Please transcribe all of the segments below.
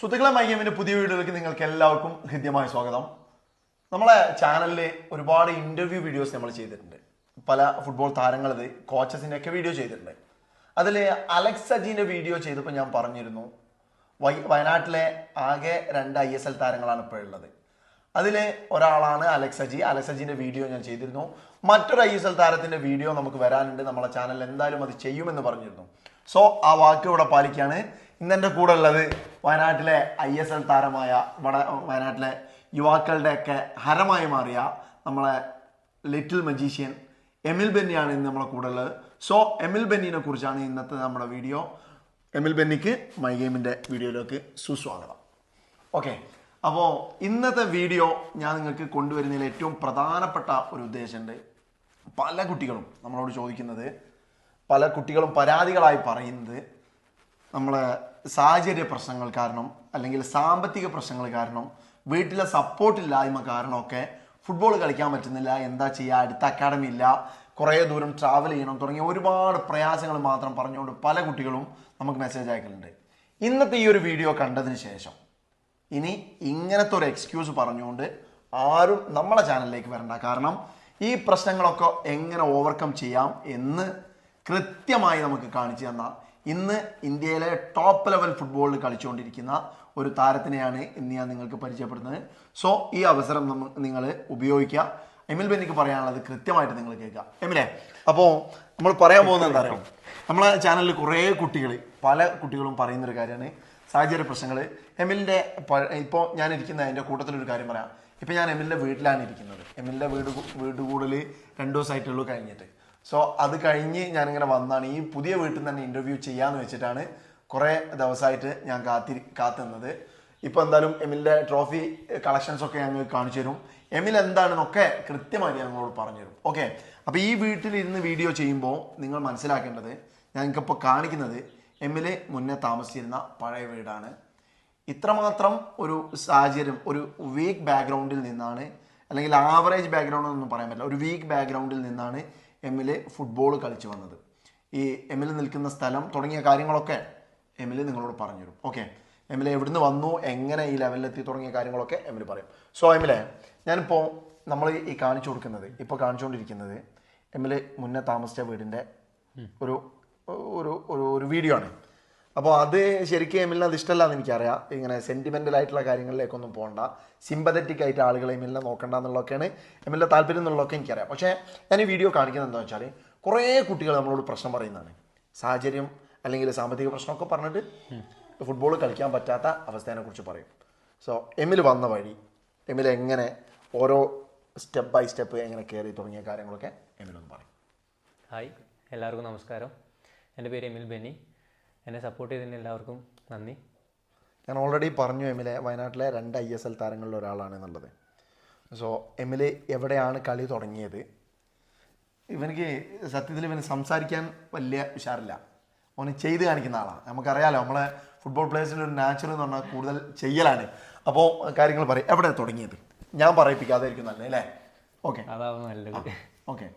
സുഹൃത്തുക്കളെ മൈഗേമിന്റെ പുതിയ വീഡിയോയിലേക്ക് നിങ്ങൾക്ക് എല്ലാവർക്കും ഹൃദ്യമായ സ്വാഗതം. നമ്മളെ ചാനലിൽ ഒരുപാട് ഇന്റർവ്യൂ വീഡിയോസ് നമ്മൾ ചെയ്തിട്ടുണ്ട്. പല ഫുട്ബോൾ താരങ്ങളത് കോച്ചസിന്റെ ഒക്കെ വീഡിയോ ചെയ്തിട്ടുണ്ട്. അതിൽ അലക്സ് സജീന്റെ വീഡിയോ ചെയ്തപ്പോൾ ഞാൻ പറഞ്ഞിരുന്നു വൈ വയനാട്ടിലെ ആകെ രണ്ട് ഐ എസ് എൽ താരങ്ങളാണ് ഇപ്പോഴുള്ളത് അതിൽ ഒരാളാണ് അലക്സ് അജി അലക്സ് അജിന്റെ വീഡിയോ ഞാൻ ചെയ്തിരുന്നു. മറ്റൊരു ഐ എസ് എൽ താരത്തിന്റെ വീഡിയോ നമുക്ക് വരാനുണ്ട്. നമ്മളെ ചാനലിൽ എന്തായാലും അത് ചെയ്യുമെന്ന് പറഞ്ഞിരുന്നു. സോ ആ വാക്ക് ഇവിടെ പാലിക്കുകയാണ്. ഇന്ന് എന്റെ കൂടെ ഉള്ളത് വയനാട്ടിലെ ഐ എസ് എൽ താരമായ വട- വയനാട്ടിലെ യുവാക്കളുടെയൊക്കെ ഹരമായി മാറിയ നമ്മളെ ലിറ്റിൽ മജീഷ്യൻ എമിൽ ബെന്നിയാണ് ഇന്ന് നമ്മളെ കൂടെ ഉള്ളത് സോ എമിൽ ബെന്നിനെ കുറിച്ചാണ് ഇന്നത്തെ നമ്മുടെ വീഡിയോ. എമിൽ ബെന്നിക്ക് മൈ ഗെയിമിന്റെ വീഡിയോയിലേക്ക് സുസ്വാഗതം. ഓക്കെ അപ്പോൾ ഇന്നത്തെ വീഡിയോ ഞാൻ നിങ്ങൾക്ക് കൊണ്ടുവരുന്നതിൽ ഏറ്റവും പ്രധാനപ്പെട്ട ഒരു ഉദ്ദേശമുണ്ട്. പല കുട്ടികളും നമ്മളോട് ചോദിക്കുന്നത് പല കുട്ടികളും പരാതികളായി പറയുന്നത് നമ്മളെ സാഹചര്യ പ്രശ്നങ്ങൾ കാരണം അല്ലെങ്കിൽ സാമ്പത്തിക പ്രശ്നങ്ങൾ കാരണം വീട്ടിലെ സപ്പോർട്ടില്ലായ്മ കാരണമൊക്കെ ഫുട്ബോൾ കളിക്കാൻ പറ്റുന്നില്ല എന്താ ചെയ്യുക അടുത്ത അക്കാഡമി ഇല്ല കുറേ ദൂരം ട്രാവൽ ചെയ്യണം തുടങ്ങിയ ഒരുപാട് പ്രയാസങ്ങൾ മാത്രം പറഞ്ഞുകൊണ്ട് പല കുട്ടികളും നമുക്ക് മെസ്സേജ് അയക്കലുണ്ട്. ഇന്നത്തെ ഈ ഒരു വീഡിയോ കണ്ടതിന് ശേഷം ഇനി ഇങ്ങനത്തെ ഒരു എക്സ്ക്യൂസ് പറഞ്ഞുകൊണ്ട് ആരും നമ്മളെ ചാനലിലേക്ക് വരണ്ട. കാരണം ഈ പ്രശ്നങ്ങളൊക്കെ എങ്ങനെ ഓവർകം ചെയ്യാം എന്ന് കൃത്യമായി നമുക്ക് കാണിച്ചു തന്ന ഇന്ന് ഇന്ത്യയിലെ ടോപ്പ് ലെവൽ ഫുട്ബോളിൽ കളിച്ചുകൊണ്ടിരിക്കുന്ന ഒരു താരത്തിനെയാണ് ഇന്ന് ഞാൻ നിങ്ങൾക്ക് പരിചയപ്പെടുന്നത്. സോ ഈ അവസരം നിങ്ങൾ ഉപയോഗിക്കുക. എമിൽ ബെന്നിക്ക് പറയാനുള്ളത് കൃത്യമായിട്ട് നിങ്ങൾ കേൾക്കുക. എമിലെ അപ്പോൾ നമ്മൾ പറയാൻ പോകുന്നത് എന്താ അറിയാം? നമ്മളെ ചാനലിൽ കുറേ കുട്ടികൾ പല കുട്ടികളും പറയുന്നൊരു കാര്യമാണ്. സാഹചര്യ പ്രശ്നങ്ങൾ. എമിലിന്റെ ഇപ്പോൾ ഞാൻ ഇരിക്കുന്ന എന്റെ കൂട്ടത്തിലൊരു കാര്യം പറയാം. ഇപ്പം ഞാൻ എമിലിന്റെ വീട്ടിലാണ് ഇരിക്കുന്നത്. എമിലിന്റെ വീട് വീട് കൂടുതൽ രണ്ട് ദിവസമായിട്ടുള്ളൂ കഴിഞ്ഞിട്ട്. സോ അത് കഴിഞ്ഞ് ഞാനിങ്ങനെ വന്നാണ്. ഈ പുതിയ വീട്ടിൽ നിന്ന് തന്നെ ഇന്റർവ്യൂ ചെയ്യാന്ന് വെച്ചിട്ടാണ് കുറേ ദിവസമായിട്ട് ഞാൻ കാത്തി കാത്തുന്നത് ഇപ്പോൾ എന്തായാലും എമിലിന്റെ ട്രോഫി കളക്ഷൻസ് ഒക്കെ ഞങ്ങൾ കാണിച്ചു തരും. എമിൽ എന്താണെന്നൊക്കെ കൃത്യമായി ഞങ്ങളോട് പറഞ്ഞു തരും. ഓക്കെ അപ്പോൾ ഈ വീട്ടിലിരുന്ന് വീഡിയോ ചെയ്യുമ്പോൾ നിങ്ങൾ മനസ്സിലാക്കേണ്ടത് ഞങ്ങൾക്കിപ്പോൾ കാണിക്കുന്നത് എമ്മിൽ മുന്നേ താമസിച്ചിരുന്ന പഴയ വീടാണ്. ഇത്രമാത്രം ഒരു സാഹചര്യം ഒരു വീക്ക് ബാക്ക്ഗ്രൗണ്ടിൽ നിന്നാണ് അല്ലെങ്കിൽ ആവറേജ് ബാക്ക്ഗ്രൗണ്ട് എന്നൊന്നും പറയാൻ പറ്റില്ല ഒരു വീക്ക് ബാക്ക്ഗ്രൗണ്ടിൽ നിന്നാണ് എമ്മിൽ ഫുട്ബോൾ കളിച്ചു വന്നത്. ഈ എമ്മിൽ നിൽക്കുന്ന സ്ഥലം തുടങ്ങിയ കാര്യങ്ങളൊക്കെ എമ്മിൽ നിങ്ങളോട് പറഞ്ഞു തരും. ഓക്കെ എമ്മിൽ എവിടുന്ന് വന്നു? എങ്ങനെ ഈ ലെവലിലെത്തി തുടങ്ങിയ കാര്യങ്ങളൊക്കെ എമ്മിൽ പറയും. സോ എമ്മിലെ ഞാനിപ്പോൾ നമ്മൾ ഈ കാണിച്ചു കൊടുക്കുന്നത് ഇപ്പോൾ കാണിച്ചുകൊണ്ടിരിക്കുന്നത് എമ്മിൽ മുന്നേ താമസിച്ച വീടിന്റെ ഒരു ഒരു ഒരു വീഡിയോ ആണ്. അപ്പോൾ അത് ശരിക്കും എമിലിന് അത് ഇഷ്ടമല്ലാന്ന് എനിക്കറിയാം. ഇങ്ങനെ സെന്റിമെന്റൽ ആയിട്ടുള്ള കാര്യങ്ങളിലേക്കൊന്നും പോകണ്ട സിമ്പതറ്റിക് ആയിട്ട് ആളുകളെ എമിലിനെ നോക്കണ്ട എന്നുള്ളതൊക്കെയാണ് എമിലിന്റെ താല്പര്യം എന്നുള്ളതൊക്കെ എനിക്കറിയാം. പക്ഷേ ഞാൻ ഈ വീഡിയോ കാണിക്കുന്നത് എന്താ വെച്ചാൽ കുറേ കുട്ടികൾ നമ്മളോട് പ്രശ്നം പറയുന്നതാണ്. സാഹചര്യം അല്ലെങ്കിൽ സാമ്പത്തിക പ്രശ്നമൊക്കെ പറഞ്ഞിട്ട് ഫുട്ബോൾ കളിക്കാൻ പറ്റാത്ത അവസ്ഥേനെക്കുറിച്ച് പറയും. സോ എമിൽ വന്ന വഴി എമിൽ എങ്ങനെ ഓരോ സ്റ്റെപ്പ് ബൈ സ്റ്റെപ്പ് എങ്ങനെ കയറി തുടങ്ങിയ കാര്യങ്ങളൊക്കെ എമിലൊന്ന് പറയും. ഹായ് എല്ലാവർക്കും നമസ്കാരം. എന്റെ പേര് എമിൽ ബെന്നി. എന്നെ സപ്പോർട്ട് ചെയ്തതിന് എല്ലാവർക്കും നന്ദി. ഞാൻ ഓൾറെഡി പറഞ്ഞു എമിലെ വയനാട്ടിലെ രണ്ട് ഐ എസ് എൽ താരങ്ങളിൽ ഒരാളാണ് എന്നുള്ളത്. സോ എമിൽ എവിടെയാണ് കളി തുടങ്ങിയത്? ഇവനിക്ക് സത്യത്തിൽ ഇവന് സംസാരിക്കാൻ വലിയ ഉഷാറില്ല. അവന് ചെയ്ത് കാണിക്കുന്ന ആളാണ് നമുക്കറിയാലോ നമ്മളെ ഫുട്ബോൾ പ്ലേയേഴ്സിന്റെ ഒരു നാച്ചുറൽ എന്ന് പറഞ്ഞാൽ കൂടുതൽ ചെയ്യലാണ്. അപ്പോൾ കാര്യങ്ങൾ പറയും. എവിടെ തുടങ്ങിയത്? ഞാൻ പറയിപ്പിക്കാതായിരിക്കും നല്ലത് അല്ലേ? ഓക്കെ അതാവും നല്ലത്. ഓക്കെ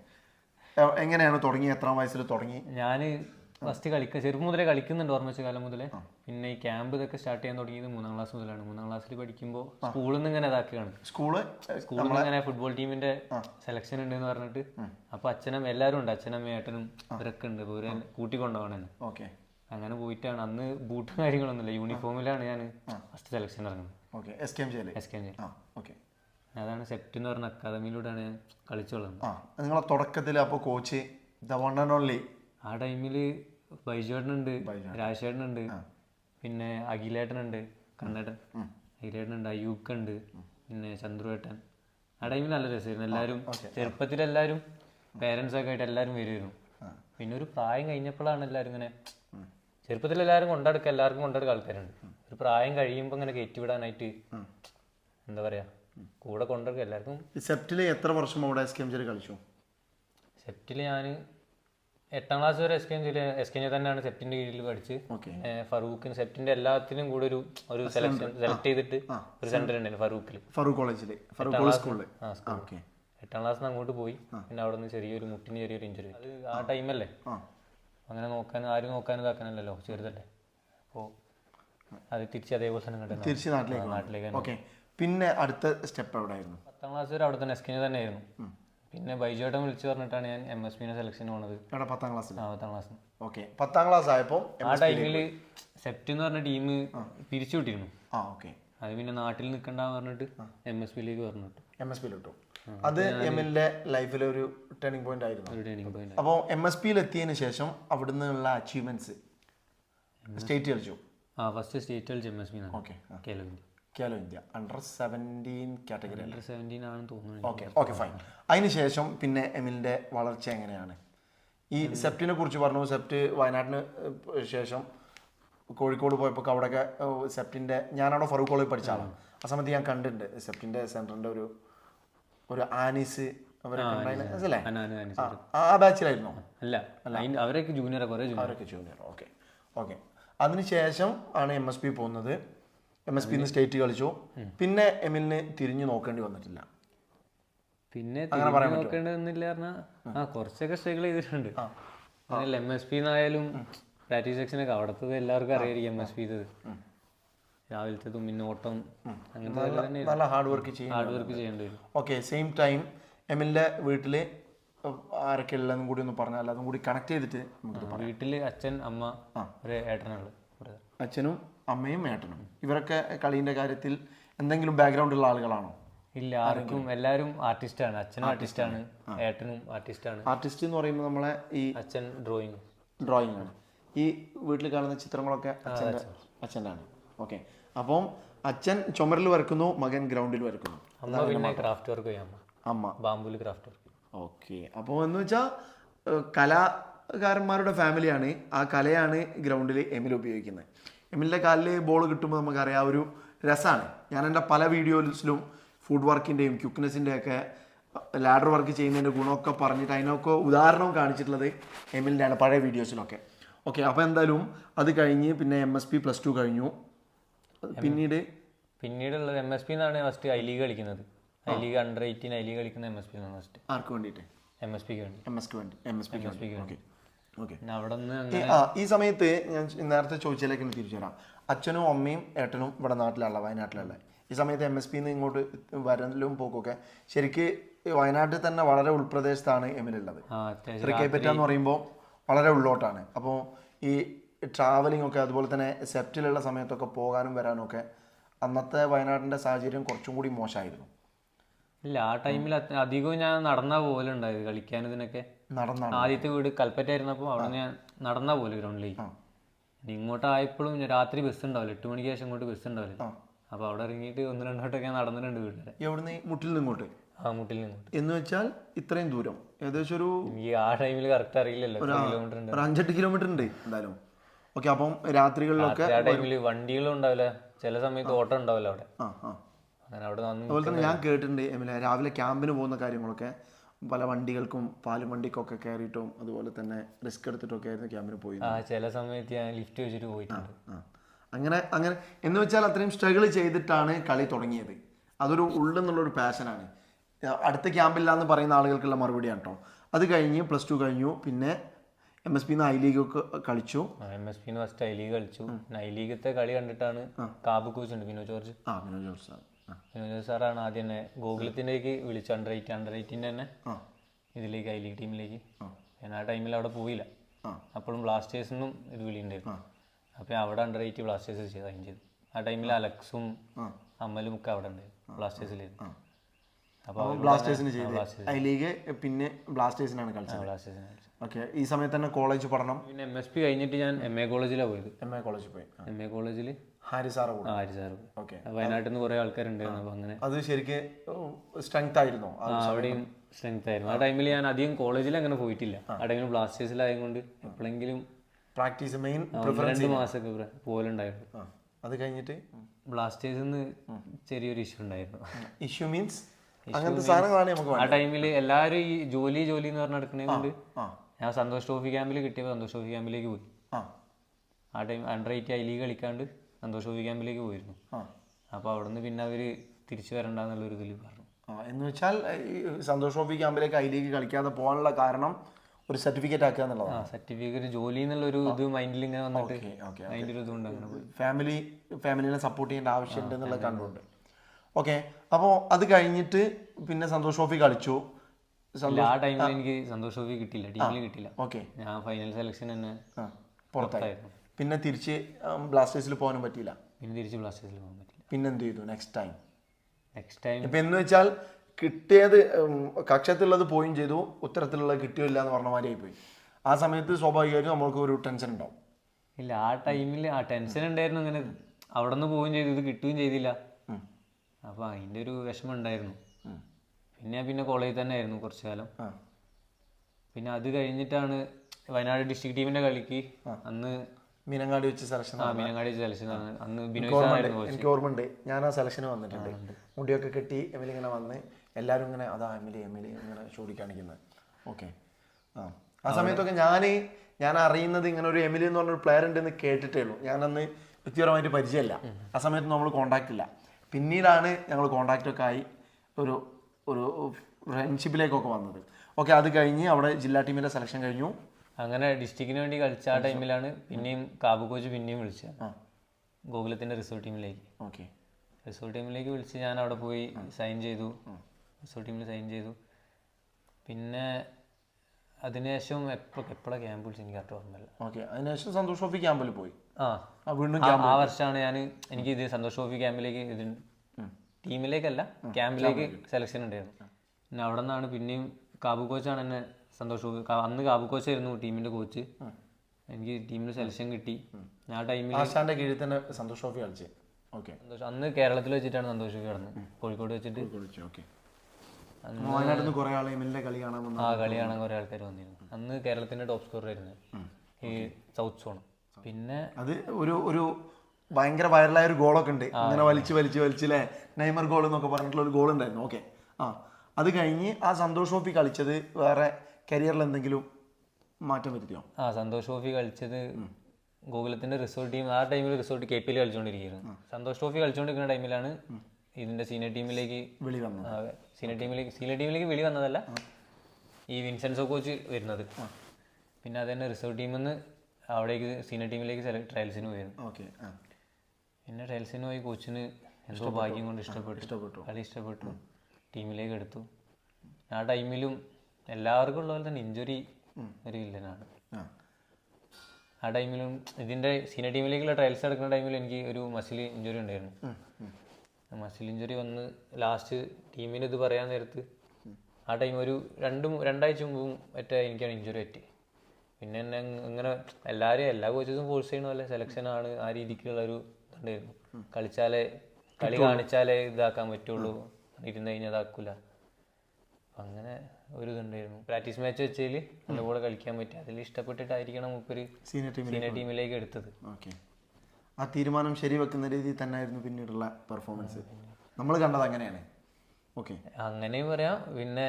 എങ്ങനെയാണ് തുടങ്ങി? എത്രാം വയസ്സിൽ തുടങ്ങി? ഞാൻ ഫസ്റ്റ് കളിക്ക ചെറുപ്പം മുതലേ കളിക്കുന്നുണ്ട് ഓർമ്മ വെച്ച കാലം മുതലേ. പിന്നെ ഈ ക്യാമ്പ് ഇതൊക്കെ സ്റ്റാർട്ട് ചെയ്യാൻ തുടങ്ങിയത് മൂന്നാം ക്ലാസ് മുതലാണ്. മൂന്നാം ക്ലാസ്സിൽ പഠിക്കുമ്പോൾ സ്കൂളിൽ നിന്ന് ഇങ്ങനെ ഇതാക്കുകയാണ് സ്കൂൾ സ്കൂളിൽ നിന്ന് ഇങ്ങനെ ഫുട്ബോൾ ടീമിന്റെ സെലക്ഷൻ ഉണ്ട് എന്ന് പറഞ്ഞിട്ട് അപ്പൊ അച്ഛനും എല്ലാവരും ഉണ്ട്. അച്ഛനും ഏട്ടനും ഇവരൊക്കെ ഉണ്ട്. ഇവരെ കൂട്ടിക്കൊണ്ടുപോകണം ഓക്കെ. അങ്ങനെ പോയിട്ടാണ്. അന്ന് ബൂട്ടും കാര്യങ്ങളൊന്നുമില്ല. യൂണിഫോമിലാണ് ഞാൻ ഫസ്റ്റ് സെലക്ഷൻ ഇറങ്ങുന്നത്. ഓക്കെ. എസ് കെ എം ചെയ്യൽ എസ് കെ എം ഓക്കെ. അതാണ് സെപ്റ്റ് എന്ന് പറഞ്ഞ അക്കാദമിയിലൂടെയാണ് ഞാൻ കളിച്ചോളുന്നത് നിങ്ങളെ തുടക്കത്തിൽ അപ്പോൾ coach the one and only ആ ടൈമിൽ ബൈജുവേട്ടനുണ്ട് രാജേട്ടനുണ്ട് പിന്നെ അഖിലേട്ടനുണ്ട് കണ്ണേട്ടൻ. അഖിലേട്ടനുണ്ട് അയ്യൂക്കുണ്ട് പിന്നെ ചന്ദ്രുവേട്ടൻ. ആ ടൈമിൽ നല്ല രസമായിരുന്നു. എല്ലാവരും ചെറുപ്പത്തിൽ എല്ലാവരും പേരൻസ് ഒക്കെ ആയിട്ട് എല്ലാവരും വരുമായിരുന്നു പിന്നെ ഒരു പ്രായം കഴിഞ്ഞപ്പോഴാണ് എല്ലാവരും ഇങ്ങനെ ചെറുപ്പത്തിൽ എല്ലാവരും കൊണ്ടെടുക്കുക എല്ലാവർക്കും കൊണ്ടെടുക്കുക ആൾക്കാരുണ്ട്. ഒരു പ്രായം കഴിയുമ്പോൾ ഇങ്ങനെ കയറ്റിവിടാനായിട്ട് എന്താ പറയാ കൂടെ കൊണ്ടെടുക്കുക എല്ലാവർക്കും. സെപ്റ്റിൽ എത്ര വർഷം അവിടെ കളിച്ചു? സെപ്റ്റിൽ ഞാൻ എട്ടാം ക്ലാസ് വരെ എസ് കെ എസ് കെ തന്നെയാണ് സെപ്റ്റിന്റെ കീഴിൽ പഠിച്ച്. ഫറൂഖിന് സെപ്റ്റിന്റെ എല്ലാത്തിനും കൂടെ ഒരു ഒരു സെലക്ഷൻ സെലക്ട് ചെയ്തിട്ട് ഒരു സെന്റർ ഉണ്ടായിരുന്നു ഫറൂഖിൽ ഫറൂഖ് കോളേജിൽ ഫറൂഖ് സ്കൂളിൽ എട്ടാം ക്ലാസ്സിൽ അങ്ങോട്ട് പോയി. പിന്നെ അവിടെ നിന്ന് ചെറിയൊരു മുട്ടിന് ചെറിയൊരു ഇഞ്ചുറി അത് ആ ടൈമല്ലേ അങ്ങനെ നോക്കാൻ ആരും നോക്കാൻ ഇതാക്കാനല്ലോ ചെറുതല്ലേ. അപ്പോൾ അത് തിരിച്ച് അതേപോലെ തന്നെ തിരിച്ച് നാട്ടിലേക്ക് നാട്ടിലേക്ക് പിന്നെ അടുത്ത സ്റ്റെപ്പ് എവിടെയായിരുന്നു? പത്താം ക്ലാസ് വരെ അവിടെ തന്നെ. എസ് കെ തന്നെ തന്നെയായിരുന്നു. പിന്നെ ബൈജോട്ടം വിളിച്ചു പറഞ്ഞിട്ടാണ് ഞാൻ എം എസ് പിന്നെ സെലക്ഷൻ പോണത്. പത്താം ക്ലാസ്സിൽ ആ പത്താം ക്ലാസ്സിൽ ഓക്കെ. പത്താം ക്ലാസ് ആയപ്പോൾ ആ ടൈമിൽ സെപ്റ്റ് എന്ന് പറഞ്ഞ ടീം പിരിച്ചു വിട്ടിരുന്നു. ആ ഓക്കെ. അത് പിന്നെ നാട്ടിൽ നിൽക്കണ്ടെന്ന് പറഞ്ഞിട്ട് എം എസ് പിയിലേക്ക് പറഞ്ഞിട്ട് എം എസ് പിട്ടു അത് എം എൽ ലൈഫിലെ ഒരു ടേണിംഗ് പോയിന്റ് ആയിരുന്നു. അപ്പോൾ എം എസ് പിയിൽ എത്തിയതിന് ശേഷം അവിടുന്ന് ഉള്ള അച്ചീവ്മെന്റ്സ് സ്റ്റേറ്റ് കളിച്ചു? ആ ഫസ്റ്റ് സ്റ്റേറ്റ് കളിച്ചു M S P okay Kerala India. Under seventeen category അല്ലേ? അണ്ടർ സെവന്റീൻ ആണെന്ന് തോന്നുന്നു ഓക്കെ ഓക്കെ ഫൈൻ അതിന് ശേഷം പിന്നെ എമിലിന്റെ വളർച്ച എങ്ങനെയാണ്? ഈ സെപ്റ്റിനെ കുറിച്ച് പറഞ്ഞു സെപ്റ്റ് വയനാട്ടിന് ശേഷം കോഴിക്കോട് പോയപ്പോൾ അവിടെയൊക്കെ സെപ്റ്റിന്റെ ഞാനവിടെ ഫറൂഖ് കോളേജ് പഠിച്ച ആളാണ് ആ. സമയത്ത് ഞാൻ കണ്ടിട്ടുണ്ട്. സെപ്റ്റിന്റെ സെന്ററിന്റെ ഒരു ഒരു ആനീസ് ആ, ബാച്ചിലായിരുന്നോ? അല്ല ജൂനിയർ അവരൊക്കെ ജൂനിയർ ഓക്കെ ഓക്കെ അതിനുശേഷം ആണ് എം എസ് പി പോകുന്നത്. എം എസ് പി സ്റ്റേറ്റ് കളിച്ചു. പിന്നെ എമിലിന് തിരിഞ്ഞു നോക്കേണ്ടി വന്നിട്ടില്ല. പിന്നെ നോക്കേണ്ടതെന്നില്ല പറഞ്ഞാൽ ആ. കുറച്ചൊക്കെ സ്ട്രഗിൾ ചെയ്തിട്ടുണ്ട്. എം എസ് പി എന്നായാലും പ്രാക്ടീസ് സെക്ഷനൊക്കെ അവിടുത്തെ എല്ലാവർക്കും അറിയായിരിക്കും എം എസ് പി ഇത് രാവിലത്തേതും പിന്നെ ഓട്ടം അങ്ങനത്തെ നല്ല ഹാർഡ് വർക്ക് ചെയ്യും ഹാർഡ് വർക്ക് ചെയ്യേണ്ടി വരും. ഓക്കെ സെയിം ടൈം എമിലിന്റെ വീട്ടിൽ ആരൊക്കെ ഉള്ളതെന്നും കൂടി ഒന്ന് പറഞ്ഞാൽ അതും കൂടി കണക്ട് ചെയ്തിട്ട് വീട്ടിൽ വീട്ടിൽ അച്ഛൻ അമ്മ ഒരു ഏട്ടനുള്ളു. അച്ഛനും അമ്മയും ഏട്ടനും. ഇവരൊക്കെ കളീന്റെ കാര്യത്തിൽ എന്തെങ്കിലും ബാക്ക്ഗ്രൗണ്ട് ഉള്ള ആളുകളാണോ? ഇല്ല ആർക്കും എല്ലാവരും ആർട്ടിസ്റ്റാണ് അച്ഛനും ആർട്ടിസ്റ്റാണ് ഏട്ടനും ആർട്ടിസ്റ്റാണ് ആർട്ടിസ്റ്റ് എന്ന് പറയുമ്പോൾ നമ്മളെ ഈ അച്ഛൻ ഡ്രോയിങ് ഡ്രോയിങ് ആണ്. ഈ വീട്ടിൽ കാണുന്ന ചിത്രങ്ങളൊക്കെ അച്ഛന്റെ അച്ഛന്റെ ആണ് ഓക്കെ അപ്പം അച്ഛൻ ചുമരിൽ വരക്കുന്നു മകൻ ഗ്രൗണ്ടിൽ വരക്കുന്നു അമ്മ പിന്നെ ക്രാഫ്റ്റ് വർക്ക് ചെയ്യാം അമ്മ. അമ്മ. ബാമ്പൂൽ ക്രാഫ്റ്റ് വർക്ക് ഓക്കെ അപ്പോൾ എന്ന് വെച്ചാൽ കലാകാരന്മാരുടെ ഫാമിലിയാണ് ആ കലയാണ് ഗ്രൗണ്ടിൽ എമിൽ ഉപയോഗിക്കുന്നത്. എമിലിന്റെ കാലിൽ ബോൾ കിട്ടുമ്പോൾ നമുക്കറിയാം ആ ഒരു രസമാണ് ഞാൻ എന്റെ പല വീഡിയോസിലും ഫുഡ് വർക്കിന്റെയും ക്യുക്നെസ്സിന്റെ ഒക്കെ ലാഡർ വർക്ക് ചെയ്യുന്നതിന്റെ ഗുണമൊക്കെ പറഞ്ഞിട്ട് അതിനൊക്കെ ഉദാഹരണം കാണിച്ചിട്ടുള്ളത് എമിലിന്റെയാണ് പഴയ വീഡിയോസിലൊക്കെ ഓക്കെ അപ്പോൾ എന്തായാലും അത് കഴിഞ്ഞ് പിന്നെ M S P plus two കഴിഞ്ഞു. പിന്നീട്? പിന്നീടുള്ളത് എം എസ് പി എന്നാണ് ഫസ്റ്റ് ഐ ലീഗ് കളിക്കുന്നത്. I league under eighteen I league കളിക്കുന്ന എം എസ് പി എന്നാണ് ഫസ്റ്റ് ആർക്ക് വേണ്ടിയിട്ട് എം എസ് പിക്ക് വേണ്ടി. എം എസ് ടു വേണ്ടി. എം എസ് പിക്ക് വേണ്ടി. ഓക്കെ പിക്ക് നിന്ന് ഈ- സമയത്ത് ഞാൻ നേരത്തെ ചോദിച്ചതിലേക്ക് തിരിച്ചു വരാം. അച്ഛനും അമ്മയും ഏട്ടനും ഇവിടെ നാട്ടിലുള്ള വയനാട്ടിലുള്ള ഈ സമയത്ത് എം എസ് പിന്ന് ഇങ്ങോട്ട് വരലും പോക്കൊക്കെ ശരിക്ക് വയനാട്ടിൽ തന്നെ വളരെ ഉൾപ്രദേശത്താണ് എമിലുള്ളത് തൃക്കൈപ്പറ്റ എന്ന് പറയുമ്പോൾ വളരെ ഉള്ളോട്ടാണ്. അപ്പോൾ ഈ ട്രാവലിംഗ് ഒക്കെ അതുപോലെ തന്നെ സെപ്റ്റിലുള്ള സമയത്തൊക്കെ പോകാനും വരാനും ഒക്കെ അന്നത്തെ വയനാടിന്റെ സാഹചര്യം കുറച്ചും കൂടി മോശമായിരുന്നു. ഇല്ല ആ ടൈമിൽ അധികവും ഞാൻ നടന്ന പോലെ ഉണ്ടായത് കളിക്കാൻ ഇതിനൊക്കെ. ആദ്യത്തെ വീട് കൽപ്പറ്റായിരുന്നപ്പോൾ അവിടെ ഞാൻ നടന്ന പോലെ ഗ്രൗണ്ടിലേക്ക് ഇങ്ങോട്ട് ഇങ്ങോട്ടായപ്പോഴും രാത്രി ബസ് ഉണ്ടാവില്ല. എട്ട് മണിക്ക് ശേഷം ഇങ്ങോട്ട് ബസ് ഉണ്ടാവില്ല. അപ്പൊ അവിടെ ഇറങ്ങിയിട്ട് ഒന്ന് രണ്ടോട്ടൊക്കെ ഞാൻ നടന്നിട്ടുണ്ട് വീട്ടിലെ എവിടുന്ന്? മുട്ടിൽ നിന്ന് ഇങ്ങോട്ട്? ആ മുട്ടിൽ നിങ്ങോട്ട് എന്ന് വെച്ചാൽ ഇത്രയും ദൂരം. ഏകദേശം ഒരു ഈ ആ ടൈമിൽ കറക്റ്റ് അറിയില്ലല്ലോ. കിലോമീറ്റർ ഉണ്ട്? ഒരു അഞ്ചെട്ട് കിലോമീറ്റർ ഉണ്ട് എന്തായാലും. ഓക്കെ അപ്പം രാത്രികളിലൊക്കെ ആ ടൈമിൽ വണ്ടികളും ഉണ്ടാവില്ല. ചില സമയത്ത് ഓട്ടം ഉണ്ടാവില്ല അവിടെ. അങ്ങനെ അവിടെ വന്ന് അതുപോലെ തന്നെ ഞാൻ കേട്ടിട്ടുണ്ട് എമിലെ രാവിലെ ക്യാമ്പിന് പോകുന്ന കാര്യങ്ങളൊക്കെ പല വണ്ടികൾക്കും പാലും വണ്ടിക്കൊക്കെ കയറിയിട്ടും അതുപോലെ തന്നെ റിസ്ക് എടുത്തിട്ടൊക്കെ ആയിരുന്നു ക്യാമ്പിന് പോയി ചില സമയത്ത് ഞാൻ ലിഫ്റ്റ് വെച്ചിട്ട് പോയിട്ടുണ്ട്. അങ്ങനെ അങ്ങനെ എന്ന് വെച്ചാൽ അത്രയും സ്ട്രഗിൾ ചെയ്തിട്ടാണ് കളി തുടങ്ങിയത്. അതൊരു ഉള്ളെന്നുള്ളൊരു പാഷനാണ്. അടുത്ത ക്യാമ്പില്ല എന്ന് പറയുന്ന ആളുകൾക്കുള്ള മറുപടിയാണ് കേട്ടോ അത് കഴിഞ്ഞ് പ്ലസ് ടു കഴിഞ്ഞു പിന്നെ എം എസ് പിന്ന് ഐ ലീഗ് ഒക്കെ കളിച്ചു എം എസ് പിന്ന് ഫസ്റ്റ് ഐ ലീഗ് കളിച്ചു. ഐ ലീഗത്തെ കളി കണ്ടിട്ടാണ് കാബ് കോച്ച് ഉണ്ട് വിനോ ജോർജ്. ആ വിനോദ് ജോർജ് സാർ. വിനോ സാറാണ് ആദ്യം തന്നെ ഗോകുലത്തിന്റെക്ക് വിളിച്ചു അണ്ടർ എയ്റ്റ് അണ്ടർ എയ്റ്റിന്റെ തന്നെ ഇതിലേക്ക് ഐ ലീഗ് ടീമിലേക്ക് ഞാൻ ആ ടൈമിൽ അവിടെ പോയില്ല. അപ്പോഴും ബ്ലാസ്റ്റേഴ്സിനും ഇത് വിളിയുണ്ടായിരുന്നു അപ്പോൾ അവിടെ അണ്ടർ എയ്റ്റ് ബ്ലാസ്റ്റേഴ്സ് ചെയ്ത് അതിന് ചെയ്തു ആ ടൈമിൽ അലക്സും അമ്മലും ഒക്കെ അവിടെ ഉണ്ടായിരുന്നു ബ്ലാസ്റ്റേഴ്സിലായിരുന്നു അപ്പോൾ ബ്ലാസ്റ്റേഴ്സിന് ചെയ്തു. ഐ ലീഗ് പിന്നെ ബ്ലാസ്റ്റേഴ്സിനാണ് കളിച്ചത്. ബ്ലാസ്റ്റേഴ്സിനെ ഓക്കെ ഈ സമയത്ത് തന്നെ കോളേജ് പഠനം? പിന്നെ എം എസ് പി കഴിഞ്ഞിട്ട് ഞാൻ എം എ കോളേജിലാണ് പോയത്. എം എ കോളേജിൽ പോയി. എം എ കോളേജിൽ ഹാരി സാറ് കൂടെ. ആര് സാറ് പോയി ഓക്കെ. വയനാട്ടിൽ നിന്ന് കുറേ ആൾക്കാരുണ്ടായിരുന്നു അപ്പോൾ അങ്ങനെ. അത് ശരിക്കും സ്ട്രെങ്ത് ആയിരുന്നോ അവിടെയും സ്ട്രെങ്ത് ആയിരുന്നു. ആ ടൈമിൽ ഞാൻ അധികം കോളേജിൽ അങ്ങനെ പോയിട്ടില്ല. അടങ്ങനെ ബ്ലാസ്റ്റേഴ്സിലായതുകൊണ്ട് എപ്പോഴെങ്കിലും പ്രാക്ടീസ് മെയിൻ രണ്ട് മാസമൊക്കെ പോലുണ്ടായിരുന്നു അത് കഴിഞ്ഞിട്ട്? ബ്ലാസ്റ്റേഴ്സിൽ നിന്ന് ചെറിയൊരു ഇഷ്യൂ ഉണ്ടായിരുന്നു. ഇഷ്യൂ മീൻസ് അങ്ങനത്തെ സാധനങ്ങളാണ് നമുക്ക് ആ ടൈമിൽ എല്ലാവരും ഈ ജോലി ജോലി എന്ന് പറഞ്ഞ് എടുക്കണേ കൊണ്ട് ഞാൻ സന്തോഷ് ട്രോഫി ക്യാമ്പിൽ കിട്ടിയപ്പോൾ സന്തോഷ് ട്രോഫി ക്യാമ്പിലേക്ക് പോയി. ആ. ആ time under eighty I league കളിക്കാണ്ട് Santosh ക്യാമ്പിലേക്ക് പോയിരുന്നു. അപ്പോൾ അവിടെ നിന്ന് പിന്നെ അവർ തിരിച്ചു വരണ്ടെന്നുള്ളൊരു ഇതിൽ പറഞ്ഞു. എന്ന് വെച്ചാൽ സന്തോഷ് ട്രോഫി ക്യാമ്പിലേക്ക് അതിലേക്ക് കളിക്കാതെ പോകാനുള്ള കാരണം ഒരു സർട്ടിഫിക്കറ്റ് ആക്കുക എന്നുള്ളതാണ്. സർട്ടിഫിക്കറ്റ് ജോലി എന്നുള്ള ഒരു ഇത് മൈൻഡിൽ ഇങ്ങനെ വന്നിട്ട് അതിന്റെ ഒരു ഇതുകൊണ്ട് അങ്ങനെ പോയി. ഫാമിലി ഫാമിലിനെ സപ്പോർട്ട് ചെയ്യേണ്ട ആവശ്യമുണ്ട് എന്നുള്ള കണ്ടുകൊണ്ട്. ഓക്കെ അപ്പോൾ അത് കഴിഞ്ഞിട്ട് പിന്നെ സന്തോഷ് ട്രോഫി കളിച്ചു. ആ ടൈമിൽ എനിക്ക് സന്തോഷ് ട്രോഫി കിട്ടിയില്ല ടീമിൽ കിട്ടിയില്ല. ഓക്കെ. ഞാൻ ഫൈനൽ സെലക്ഷൻ തന്നെ പുറത്തായിരുന്നു. പിന്നെ തിരിച്ച് ബ്ലാസ്റ്റേഴ്സിൽ പോകാനും പറ്റിയില്ല. പിന്നെ തിരിച്ച് ബ്ലാസ്റ്റേഴ്സിൽ പോകാൻ പറ്റില്ല പിന്നെ എന്ത് ചെയ്തു? നെക്സ്റ്റ് ടൈം നെക്സ്റ്റ് ടൈം ഇപ്പം എന്ന് വെച്ചാൽ കിട്ടിയത് കക്ഷത്തിലുള്ളത് പോയും ചെയ്തു. ഉത്തരത്തിലുള്ളത് കിട്ടിയില്ല എന്ന് പറഞ്ഞ മാതിരി പോയി ആ സമയത്ത് സ്വാഭാവികമായിട്ടും നമ്മൾക്ക് ഒരു ടെൻഷൻ ഉണ്ടാവും. ഇല്ല ആ ടൈമിൽ ആ ടെൻഷൻ ഉണ്ടായിരുന്നു അങ്ങനെ. അവിടെ നിന്ന് പോവുകയും ചെയ്തു. ഇത് കിട്ടുകയും ചെയ്തില്ല. അപ്പോൾ അതിന്റെ ഒരു വിഷമം ഉണ്ടായിരുന്നു. പിന്നെ പിന്നെ കോളേജിൽ തന്നെ ആയിരുന്നു കുറച്ചു കാലം. പിന്നെ അത് കഴിഞ്ഞിട്ടാണ് വയനാട് ഡിസ്ട്രിക്ട് ടീമിന്റെ കളിക്ക് അന്ന് മീനങ്ങാടി വെച്ച് സെലക്ഷൻ മീനങ്ങാടി സെലക്ഷൻ അന്ന് എനിക്ക് ഓർമ്മയുണ്ട്. ഞാൻ ആ സെലക്ഷന് വന്നിട്ടുണ്ട്. മുടിയൊക്കെ കെട്ടി എമിലി ഇങ്ങനെ വന്ന് എല്ലാവരും ഇങ്ങനെ അതാ എമിലി എമിലി ഇങ്ങനെ ചൂടിക്കാണിക്കുന്നത് ഓക്കെ ആ. ആ സമയത്തൊക്കെ ഞാൻ ഞാൻ അറിയുന്നത് ഇങ്ങനെ ഒരു എമിലി എന്ന് പറഞ്ഞൊരു പ്ലെയർ ഉണ്ടെന്ന് കേട്ടിട്ടേ ഉള്ളൂ. ഞാനന്ന് വ്യക്തിപരമായിട്ട് പരിചയമല്ല. ആ സമയത്ത് നമ്മൾ കോണ്ടാക്ട് ഇല്ല. പിന്നീടാണ് ഞങ്ങൾ കോണ്ടാക്റ്റ് ഒക്കെ ആയി ഒരു ഒരു ഫ്രണ്ട്ഷിപ്പിലേക്കൊക്കെ വന്നത്. ഓക്കെ അത് കഴിഞ്ഞ് അവിടെ ജില്ലാ ടീമിന്റെ സെലക്ഷൻ കഴിഞ്ഞു. അങ്ങനെ ഡിസ്ട്രിക്റ്റിന് വേണ്ടി കളിച്ച ആ ടൈമിലാണ് പിന്നെയും കാബു കോച്ച് പിന്നെയും വിളിച്ചത്. ഗോകുലത്തിന്റെ റിസോർട്ട് ടീമിലേക്ക് ഓക്കെ റിസോർട്ട് ടീമിലേക്ക് വിളിച്ച് ഞാൻ അവിടെ പോയി സൈൻ ചെയ്തു. റിസോർട്ട് ടീമിൽ സൈൻ ചെയ്തു. പിന്നെ അതിനുശേഷം എപ്പോ എപ്പോഴാണ് ക്യാമ്പ് വിളിച്ചു എനിക്ക് കറക്റ്റ് ഓർമ്മയില്ല. ഓക്കെ അതിനുശേഷം സന്തോഷ് ട്രോഫി ക്യാമ്പിൽ പോയി. ആ. വീണ്ടും ആ- ആ വർഷമാണ് ഞാൻ എനിക്ക് ഇത് സന്തോഷ് ട്രോഫി ക്യാമ്പിലേക്ക് ഇത് ടീമിലേക്കല്ല ക്യാമ്പിലേക്ക് സെലക്ഷൻ ഉണ്ടായിരുന്നു. പിന്നെ അവിടെ നിന്നാണ് പിന്നെയും കാബു കോച്ചാണ് എന്നെ സന്തോഷ്. ട്രോഫി കാ- അന്ന് കാബു ആയിരുന്നു ടീമിന്റെ കോച്ച്. എനിക്ക് ടീമിൽ സെലക്ഷൻ കിട്ടി. ആ ടൈമിൽ ആശാന്റെ കീഴിൽ തന്നെ സന്തോഷ് ട്രോഫി കളിച്ച്. ഓക്കെ. സന്തോഷ്. അന്ന് കേരളത്തിൽ വെച്ചിട്ടാണ് സന്തോഷ് കിടന്നത് കോഴിക്കോട് വെച്ചിട്ട്. ആ കളി കാണാൻ കുറെ ആൾക്കാർ വന്നിരുന്നു. അന്ന് കേരളത്തിന്റെ ടോപ്പ് സ്കോർ ആയിരുന്നു. ഈ സൗത്ത് സോൺ. പിന്നെ അത് ഒരു ഒരു ഭയങ്കര വൈറലായ ഒരു ഗോളൊക്കെ ഉണ്ട്. അങ്ങനെ വലിച്ച് വലിച്ച് വലിച്ചില്ലേ നെയ്മർ ഗോൾ എന്നൊക്കെ പറഞ്ഞിട്ടുള്ള ഒരു ഗോൾ ഉണ്ടായിരുന്നു. ഓക്കെ. ആ. അത് കഴിഞ്ഞ് ആ സന്തോഷ് ട്രോഫി കളിച്ചത് വേറെ കരിയറിൽ എന്തെങ്കിലും മാറ്റം വരുത്തിയോ? ആ സന്തോഷ് ട്രോഫി കളിച്ചത് ഗോകുലത്തിന്റെ റിസോർട്ട് ടീം ആ ടൈമിൽ റിസോർട്ട് കെ പി എൽ കളിച്ചുകൊണ്ടിരിക്കുകയായിരുന്നു സന്തോഷ് ട്രോഫി കളിച്ചുകൊണ്ടിരിക്കുന്ന ടൈമിലാണ് ഇതിന്റെ സീനിയർ ടീമിലേക്ക് വിളി വന്നത്. സീനിയർ ടീമിലേക്ക് സീനിയർ ടീമിലേക്ക് വിളി വന്നതല്ല. ഈ വിൻസെൻസോ കോച്ച് വരുന്നത്. പിന്നെ അത് തന്നെ റിസോർട്ട് ടീമിൽ നിന്ന് അവിടേക്ക് സീനിയർ ടീമിലേക്ക് സെലക്ട് ട്രയൽസിന് പോയിരുന്നു. പിന്നെ ട്രയൽസിന് പോയി കോച്ചിന് എന്തോ ഭാഗ്യം കൊണ്ട് ഇഷ്ടപ്പെട്ടു. ഇഷ്ടപ്പെട്ടു. കളി ഇഷ്ടപ്പെട്ടു. ടീമിലേക്ക് എടുത്തു. ആ ടൈമിലും എല്ലാവർക്കും ഉള്ള പോലെ തന്നെ ഇഞ്ചുറി ഒരു വില്ലനാണ് ആ. ടൈമിലും ഇതിന്റെ സീനിയർ ടീമിലേക്കുള്ള ട്രയൽസ് എടുക്കുന്ന ടൈമിൽ എനിക്ക് ഒരു മസിൽ ഇഞ്ചുറി ഉണ്ടായിരുന്നു. മസിൽ ഇഞ്ചുറി വന്ന് ലാസ്റ്റ് ടീമിന് ഇത് പറയാൻ നേരത്ത് ആ ടൈം ഒരു രണ്ടും രണ്ടാഴ്ച മുമ്പും മറ്റേ എനിക്കാണ് ഇഞ്ചുറി പറ്റി. പിന്നെ എന്നെ അങ്ങനെ ഇങ്ങനെ എല്ലാവരും എല്ലാ കോച്ചസും ഫോഴ്സ് ചെയ്യണ പോലെ സെലക്ഷൻ ആണ് ആ രീതിക്കുള്ള ഒരു ഇതുണ്ടായിരുന്നു. കളിച്ചാലേ കളി കാണിച്ചാലേ ഇതാക്കാൻ പറ്റുള്ളൂ. ഇരുന്ന് കഴിഞ്ഞാൽ ഇതാക്കൂല. അങ്ങനെ ഒരു ഇതുണ്ടായിരുന്നു പ്രാക്ടീസ് മാച്ച് വെച്ചതിൽ നല്ലപോലെ കളിക്കാൻ പറ്റി. അതിൽ ഇഷ്ടപ്പെട്ടിട്ടായിരിക്കണം മൂപ്പര് സീനിയർ സീനിയർ ടീമിലേക്ക് എടുത്തത്. ഓക്കെ. ആ തീരുമാനം ശരിവെക്കുന്ന രീതിയിൽ തന്നെയായിരുന്നു പിന്നീടുള്ള പെർഫോമൻസ് നമ്മൾ കണ്ടത് അങ്ങനെയാണ്. ഓക്കെ. അങ്ങനെയും പറയാം. പിന്നെ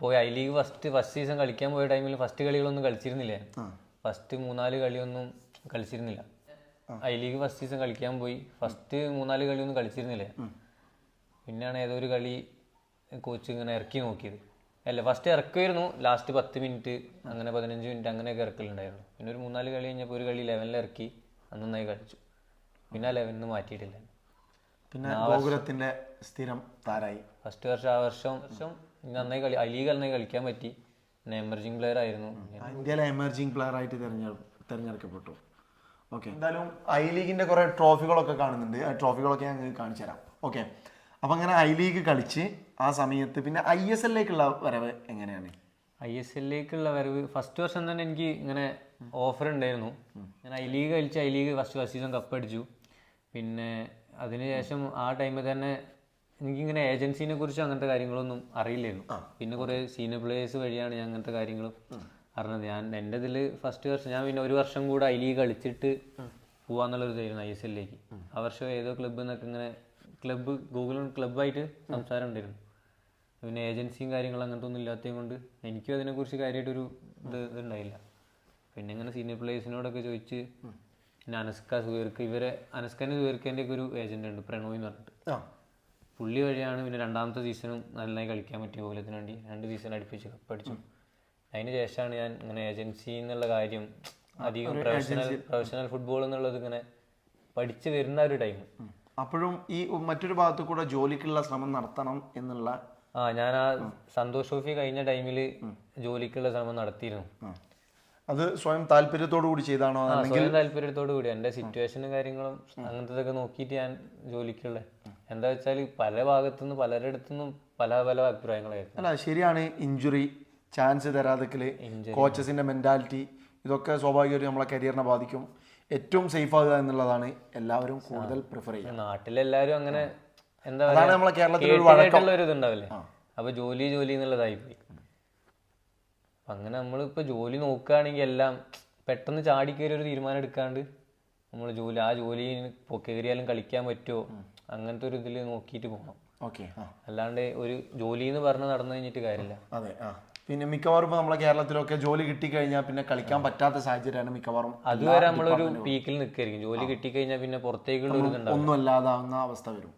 പോയി I league first first season കളിക്കാൻ പോയ ടൈമിൽ ഫസ്റ്റ് കളികളൊന്നും കളിച്ചിരുന്നില്ല. ഫസ്റ്റ് മൂന്നാൽ കളിയൊന്നും കളിച്ചിരുന്നില്ല. ഐ ലീഗ് ഫസ്റ്റ് സീസൺ കളിക്കാൻ പോയി. ഫസ്റ്റ് മൂന്നാൽ കളിയൊന്നും കളിച്ചിരുന്നില്ല. പിന്നെയാണ് ഏതോ ഒരു കളി കോച്ച് ഇങ്ങനെ ഇറക്കി നോക്കിയത്. അല്ല ഫസ്റ്റ് ഇറക്കുമായിരുന്നു ലാസ്റ്റ് പത്ത് മിനിറ്റ് അങ്ങനെ പതിനഞ്ച് മിനിറ്റ് അങ്ങനെയൊക്കെ ഇറക്കലുണ്ടായിരുന്നു. പിന്നെ ഒരു മൂന്നാൽ കളി കഴിഞ്ഞപ്പോൾ ഒരു കളി ലെവനിൽ ഇറക്കി നന്നായി കളിച്ചു. പിന്നെ ആ ലെവനിൽ നിന്ന് മാറ്റിയിട്ടില്ല. പിന്നെ ഗോകുലത്തിന്റെ സ്ഥിരം താരായി. ഫസ്റ്റ് വർഷം ആ വർഷം വർഷം നന്നായി കളി ഐ ലീഗ് നന്നായി കളിക്കാൻ പറ്റി. പിന്നെ എമർജിങ് പ്ലെയർ ആയിരുന്നു. ഇന്ത്യയിലെ എമർജിംഗ് പ്ലെയർ ആയിട്ട് തിരഞ്ഞെടു തിരഞ്ഞെടുക്കപ്പെട്ടു. ഓക്കെ എന്തായാലും ഐ ലീഗിന്റെ കുറെ ട്രോഫികളൊക്കെ കാണുന്നുണ്ട്. ആ ട്രോഫികളൊക്കെ ഞാൻ കാണിച്ചു തരാം ഓക്കെ അപ്പൊ അങ്ങനെ ഐ ലീഗ് കളിച്ച് ആ സമയത്ത് പിന്നെ ഐ എസ് എല്ലിലേക്കുള്ള വരവ് എങ്ങനെയാണ്? ഐ എസ് എല്ലിലേക്കുള്ള വരവ് ഫസ്റ്റ് വർഷം തന്നെ എനിക്ക് ഇങ്ങനെ ഓഫർ ഉണ്ടായിരുന്നു. ഞാൻ ഐ ലീഗ് കളിച്ച് I league first first season cup അടിച്ചു. പിന്നെ അതിനുശേഷം ആ ടൈമിൽ തന്നെ എനിക്കിങ്ങനെ ഏജൻസിനെ കുറിച്ച് അങ്ങനത്തെ കാര്യങ്ങളൊന്നും അറിയില്ലായിരുന്നു. പിന്നെ കുറേ സീനിയർ പ്ലേയേഴ്സ് വഴിയാണ് ഞാൻ അങ്ങനത്തെ കാര്യങ്ങളും അറിഞ്ഞത്. ഞാൻ എന്റെ ഇതിൽ ഫസ്റ്റ് വർഷം ഞാൻ പിന്നെ ഒരു വർഷം കൂടെ ഐ ലീഗ് കളിച്ചിട്ട് പോവാന്നുള്ളൊരു ഇതായിരുന്നു ഐ എസ് എല്ലിലേക്ക്. ആ വർഷം ഏതോ ക്ലബ്ബിൽ നിന്നൊക്കെ ഇങ്ങനെ ക്ലബ്ബ് ഗൂഗിൾ ക്ലബ്ബായിട്ട് സംസാരം ഉണ്ടായിരുന്നു പിന്നെ ഏജൻസിയും കാര്യങ്ങളും അങ്ങനത്തെ ഒന്നും ഇല്ലാത്തത് കൊണ്ട് എനിക്കും അതിനെക്കുറിച്ച് കാര്യമായിട്ടൊരു ഇത് ഇതുണ്ടായില്ല പിന്നെ ഇങ്ങനെ സീനിയർ പ്ലേയേഴ്സിനോടൊക്കെ ചോദിച്ച് പിന്നെ അനസ്ക സുഹീർക്ക് ഇവരെ അനസ്കന്റെ സുഹീർക്കേന്റെ ഒക്കെ ഒരു ഏജന്റ് ഉണ്ട് പ്രണോയ് എന്ന് പറഞ്ഞിട്ട്. പുള്ളി വഴിയാണ് പിന്നെ രണ്ടാമത്തെ സീസണും നന്നായി കളിക്കാൻ പറ്റിയ കോലത്തിന് വേണ്ടി രണ്ട് സീസൺ അടുപ്പിച്ച് കപ്പടിച്ചു അതിന് ശേഷമാണ് ഞാൻ ഇങ്ങനെ ഏജൻസി എന്നുള്ള കാര്യം അധികം പ്രൊഫഷണൽ പ്രൊഫഷണൽ ഫുട്ബോൾ എന്നുള്ളത് ഇങ്ങനെ പഠിച്ചു വരുന്ന ഒരു ടൈം അപ്പോഴും ഈ മറ്റൊരു ഭാഗത്ത് കൂടെ ജോലിക്കുള്ള ശ്രമം നടത്തണം എന്നുള്ള ആ ഞാൻ ആ. സന്തോഷ് ട്രോഫി കഴിഞ്ഞ ടൈമിൽ ജോലിക്കുള്ള ശ്രമം നടത്തിയിരുന്നു. അത് സ്വയം താല്പര്യത്തോടു കൂടി ചെയ്താണോ? സ്വയം താല്പര്യത്തോടു കൂടി. എന്റെ സിറ്റുവേഷനും കാര്യങ്ങളും അങ്ങനത്തെ നോക്കിയിട്ട് ഞാൻ ജോലിക്കുള്ള. എന്താ വെച്ചാൽ പല ഭാഗത്തുനിന്നും പലരിടത്തുനിന്നും പല പല അഭിപ്രായങ്ങളായിരുന്നു. അല്ല ശരിയാണ്. ഇഞ്ചുറി ചാൻസ് തരാതെ കോച്ചസിന്റെ മെന്റാലിറ്റി ഇതൊക്കെ സ്വാഭാവികമായിട്ടും നമ്മളെ കരിയറിനെ ബാധിക്കും. ഏറ്റവും സേഫ് ആകുക എന്നുള്ളതാണ് എല്ലാവരും കൂടുതൽ പ്രിഫർ ചെയ്യുക. നാട്ടിലെല്ലാവരും അങ്ങനെ എന്താ അതാണ് നമ്മളെ കേരളത്തിൽ ഒരു വഴക്കം. ഒരു ഇതുണ്ടാവില്ലേ അപ്പൊ ജോലി ജോലി എന്നുള്ളതായി പോയി. അങ്ങനെ നമ്മളിപ്പോ ജോലി നോക്കുകയാണെങ്കിൽ എല്ലാം പെട്ടെന്ന് ചാടി കയറി ഒരു തീരുമാനം എടുക്കാണ്ട് നമ്മൾ ജോലി ആ ജോലി കയറിയാലും കളിക്കാൻ പറ്റുമോ? അങ്ങനത്തെ ഒരു ഇതിൽ നോക്കിയിട്ട് പോകണം അല്ലാണ്ട് ഒരു ജോലി എന്ന് പറഞ്ഞ് നടന്നു കഴിഞ്ഞിട്ട് കാര്യമില്ല. പിന്നെ മിക്കവാറും ഇപ്പൊ നമ്മളെ കേരളത്തിലൊക്കെ ജോലി കിട്ടിക്കഴിഞ്ഞാൽ പിന്നെ കളിക്കാൻ പറ്റാത്ത സാഹചര്യമാണ് മിക്കവാറും അതുവരെ നമ്മളൊരു പീക്കിൽ നിൽക്കായിരിക്കും ജോലി കിട്ടിക്കഴിഞ്ഞാൽ പിന്നെ ഇതുണ്ടാവും ഒന്നും അല്ലാതാവുന്ന അവസ്ഥ വരും.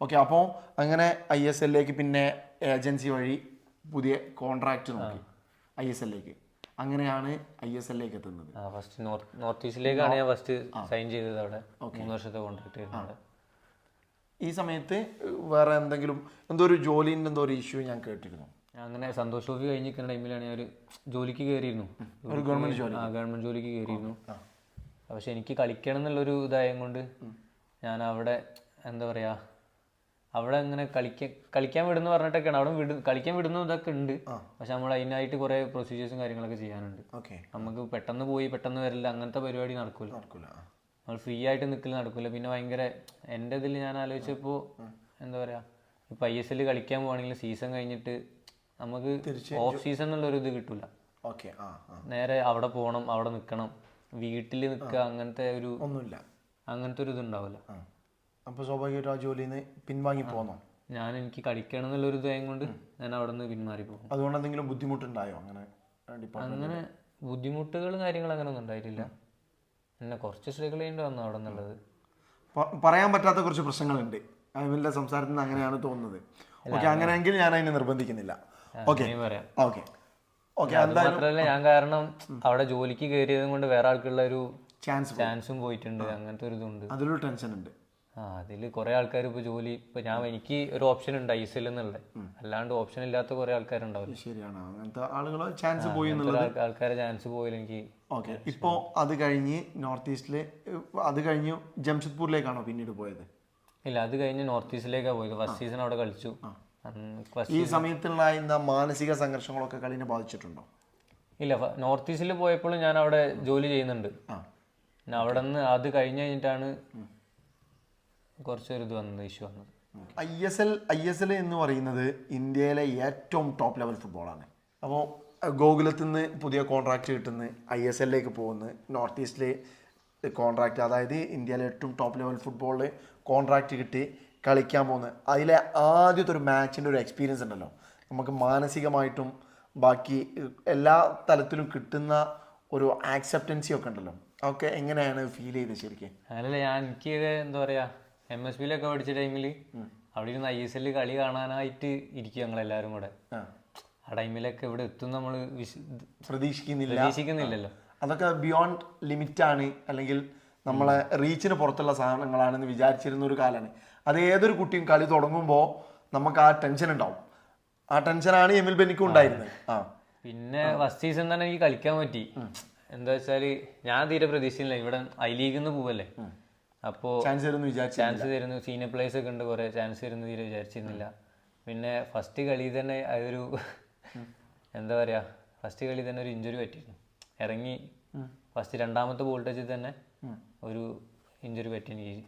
ഓക്കെ അപ്പോൾ അങ്ങനെ ഐ എസ് എല്ലിലേക്ക് പിന്നെ ഏജൻസി വഴി പുതിയ കോൺട്രാക്റ്റ് നോക്കി ഐ എസ് എല്ലിലേക്ക്. അങ്ങനെയാണ് ഐ എസ് എല്ലിലേക്ക് എത്തുന്നത്. ഫസ്റ്റ് നോർത്ത് ഈസ്റ്റിലേക്കാണ് ഞാൻ ഫസ്റ്റ് സൈൻ ചെയ്തത് അവിടെ. മൂന്ന് വർഷത്തെ കോൺട്രാക്ട് ഈ സമയത്ത് വേറെ എന്തെങ്കിലും എന്തോ ഒരു ജോലിന്റെ എന്തോ ഒരു ഇഷ്യൂ ഞാൻ കേട്ടിരുന്നു. അങ്ങനെ സന്തോഷ് ട്രോഫി കഴിഞ്ഞിരിക്കുന്ന ടൈമിലാണ് ഞാൻ ഒരു ജോലിക്ക് കയറിയിരുന്നു. ഒരു ഗവൺമെന്റ് ജോലി ആ ഗവൺമെന്റ് ജോലിക്ക് കയറിയിരുന്നു. പക്ഷെ എനിക്ക് കളിക്കണം എന്നുള്ളൊരു ഇതായത് കൊണ്ട് ഞാൻ അവിടെ എന്താ പറയാ അവിടെ അങ്ങനെ കളിക്കാൻ കളിക്കാൻ വിടുന്ന പറഞ്ഞിട്ടൊക്കെയാണ്. അവിടെ വിട കളിക്കാൻ വിടുന്ന ഇതൊക്കെ ഉണ്ട്. പക്ഷെ നമ്മൾ അതിനായിട്ട് കുറേ പ്രൊസീജിയേഴ്സും കാര്യങ്ങളൊക്കെ ചെയ്യാനുണ്ട്. ഓക്കെ. നമുക്ക് പെട്ടെന്ന് പോയി പെട്ടെന്ന് വരില്ല. അങ്ങനത്തെ പരിപാടി നടക്കൂല. നടക്കൂല. നമ്മൾ ഫ്രീ ആയിട്ട് നിൽക്കൽ നടക്കില്ല പിന്നെ ഭയങ്കര എന്റെ ഇതിൽ ഞാൻ ആലോചിച്ചപ്പോൾ എന്താ പറയുക ഇപ്പം ഐ എസ് എല്ലിൽ കളിക്കാൻ പോവാണെങ്കിൽ സീസൺ കഴിഞ്ഞിട്ട് നമുക്ക് ഓഫ് സീസൺ ഒരു ഇത് കിട്ടൂല. നേരെ അവിടെ പോകണം അവിടെ നിൽക്കണം വീട്ടിൽ നിൽക്കുക അങ്ങനത്തെ ഒരു ഒന്നുമില്ല. അങ്ങനത്തെ ഒരു ഇതുണ്ടാവില്ല. അപ്പോൾ സ്വാഭാവികമായിട്ടും ആ ജോലിയിൽ നിന്ന് പിൻവാങ്ങി പോന്നോ? ഞാൻ എനിക്ക് കളിക്കണം എന്നുള്ളൊരു ഇതായത് കൊണ്ട് ഞാൻ അവിടെ നിന്ന് പിന്മാറി പോകും. അതുകൊണ്ട് എന്തെങ്കിലും ബുദ്ധിമുട്ടുണ്ടായോ അങ്ങനെ അങ്ങനെ ബുദ്ധിമുട്ടുകളും കാര്യങ്ങളും അങ്ങനെ ഒന്നും ഉണ്ടായിട്ടില്ല. പിന്നെ കുറച്ച് സ്ട്രഗിൾ ചെയ്യേണ്ടി വന്നു അവിടെ നിന്നുള്ളത്. പറയാൻ പറ്റാത്ത കുറച്ച് പ്രശ്നങ്ങളുണ്ട്. അയവിന്റെ സംസാരത്തിൽ നിന്ന് അങ്ങനെയാണ് തോന്നുന്നത്. ഓക്കെ അങ്ങനെയെങ്കിൽ ഞാൻ അതിനെ നിർബന്ധിക്കുന്നില്ല. ഓക്കെ ഓക്കെ ഓക്കെ ഞാൻ കാരണം അവിടെ ജോലിക്ക് കയറിയത് കൊണ്ട് വേറെ ആൾക്കുള്ള ഒരു ചാൻസ് ചാൻസും പോയിട്ടുണ്ട്. അങ്ങനത്തെ ഒരു ഇതുണ്ട്. അതിലൊരു ടെൻഷൻ ഉണ്ട്. ആ അതിൽ കുറെ ആൾക്കാർ ഇപ്പൊ ജോലി ഇപ്പൊ ഞാൻ എനിക്ക് ഒരു ഓപ്ഷൻ ഉണ്ട് ഐ എസ് എൽ എന്നുള്ളത്. അല്ലാണ്ട് ഓപ്ഷൻ ഇല്ലാത്ത കുറെ ആൾക്കാരുണ്ടാവും ശരിയാണ്. അങ്ങനത്തെ ആളുകൾ ചാൻസ് പോയി ആൾക്കാരെ ചാൻസ് പോയില്ല എനിക്ക്. ഓക്കെ ഇപ്പോ അത് കഴിഞ്ഞ് നോർത്ത് ഈസ്റ്റിൽ അത് കഴിഞ്ഞ് ജംഷഡ്പൂരിലേക്കാണോ പിന്നീട് പോയത്? ഇല്ല അത് കഴിഞ്ഞ് നോർത്ത് ഈസ്റ്റിലേക്കാണ് പോയത്. ഫസ്റ്റ് സീസൺ അവിടെ കളിച്ചു. ഈ സമയത്തുണ്ടായിരുന്ന മാനസിക സംഘർഷങ്ങളൊക്കെ കളിനെ ബാധിച്ചിട്ടുണ്ടോ? ഇല്ല നോർത്ത് ഈസ്റ്റിൽ പോയപ്പോഴും ഞാൻ അവിടെ ജോലി ചെയ്യുന്നുണ്ട്. പിന്നെ അവിടെ നിന്ന് അത് കഴിഞ്ഞ് കഴിഞ്ഞിട്ടാണ് കുറച്ചൊരു ഇത് വന്നത് ഇഷ്യൂ വന്നത്. I S L I S L എന്ന് പറയുന്നത് ഇന്ത്യയിലെ ഏറ്റവും ടോപ്പ് ലെവൽ ഫുട്ബോളാണ് അപ്പോൾ ഗോകുലത്തിൽ നിന്ന് പുതിയ കോൺട്രാക്റ്റ് കിട്ടുന്ന ഐ എസ് എല്ലിലേക്ക് പോകുന്നു നോർത്ത് ഈസ്റ്റിലെ കോൺട്രാക്റ്റ് അതായത് ഇന്ത്യയിലെ ഏറ്റവും ടോപ്പ് ലെവൽ ഫുട്ബോളിൽ കോൺട്രാക്റ്റ് കിട്ടി. കളിക്കാൻ പോകുന്നത്. അതിലെ ആദ്യത്തെ ഒരു മാച്ചിന്റെ ഒരു എക്സ്പീരിയൻസ് ഉണ്ടല്ലോ. നമുക്ക് മാനസികമായിട്ടും ബാക്കി എല്ലാ തലത്തിലും കിട്ടുന്ന ഒരു ആക്സെപ്റ്റൻസി ഒക്കെ ഉണ്ടല്ലോ. ഓക്കെ എങ്ങനെയാണ് ഫീൽ ചെയ്തത് ശരിക്കും? അതല്ല ഞാൻ എനിക്ക് എന്താ പറയുക എം എസ് പിയിലൊക്കെ പഠിച്ച ടൈമിൽ അവിടെ ഇരുന്ന് ഐ എസ് എല്ലിൽ കളി കാണാനായിട്ട് ഇരിക്കും ഞങ്ങളെല്ലാവരും കൂടെ. ആ. ടൈമിലൊക്കെ ഇവിടെ എത്തും നമ്മൾ പ്രതീക്ഷിക്കുന്നില്ല. പ്രതീക്ഷിക്കുന്നില്ലല്ലോ. അതൊക്കെ ബിയോണ്ട് ലിമിറ്റാണ് അല്ലെങ്കിൽ നമ്മളെ റീച്ചിന് പുറത്തുള്ള സാധനങ്ങളാണെന്ന് വിചാരിച്ചിരുന്ന ഒരു കാലമാണ് അത് ഏതൊരു കുട്ടിയും കളി തുടങ്ങുമ്പോൾ നമുക്ക് ആ ടെൻഷൻ ഉണ്ടാവും. ആ ടെൻഷനാണ് എമിൽ ബെനിക്കും ഉണ്ടായിരുന്നത്. ആ. പിന്നെ ഫസ്റ്റ് സീസൺ തന്നെ എനിക്ക് കളിക്കാൻ പറ്റി. എന്താ വെച്ചാൽ ഞാൻ തീരെ പ്രതീക്ഷയില്ല ഇവിടെ ഐ ലീഗിൽ നിന്ന് പോവല്ലേ? അപ്പോ ചാൻസ് തരുന്നു ചാൻസ് തരുന്നു സീനിയർ പ്ലേയേഴ്സ് ഒക്കെ ഉണ്ട് കുറെ. ചാൻസ് തരുന്നു തീരെ വിചാരിച്ചിരുന്നില്ല. പിന്നെ ഫസ്റ്റ് കളി തന്നെ അതൊരു എന്താ പറയാ? ഫസ്റ്റ് കളി തന്നെ ഒരു ഇഞ്ചുറി പറ്റിയിരുന്നു. ഇറങ്ങി ഫസ്റ്റ് രണ്ടാമത്തെ ബോൾ ടച്ചിൽ തന്നെ ഒരു ഇഞ്ചുറി പറ്റി എനിക്ക്.